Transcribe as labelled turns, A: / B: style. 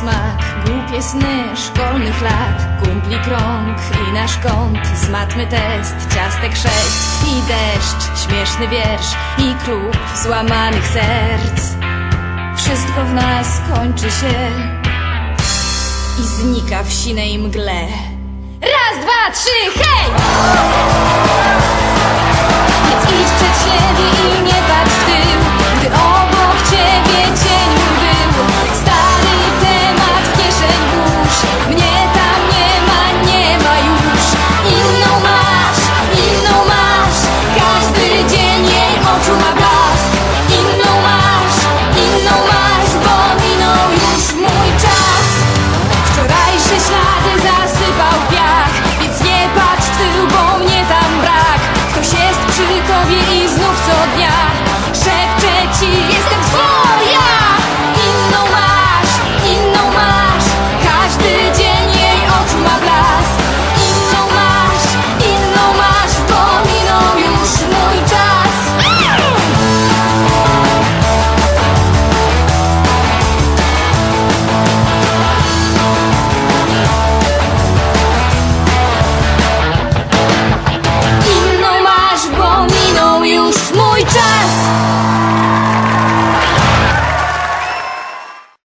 A: smak, głupie sny szkolnych lat. Kumpli krąg i nasz kąt Z matmy test, ciastek sześć I deszcz, śmieszny wiersz I klub złamanych serc. Wszystko w nas kończy się I znika w sinej mgle. Raz, dwa, trzy, hej!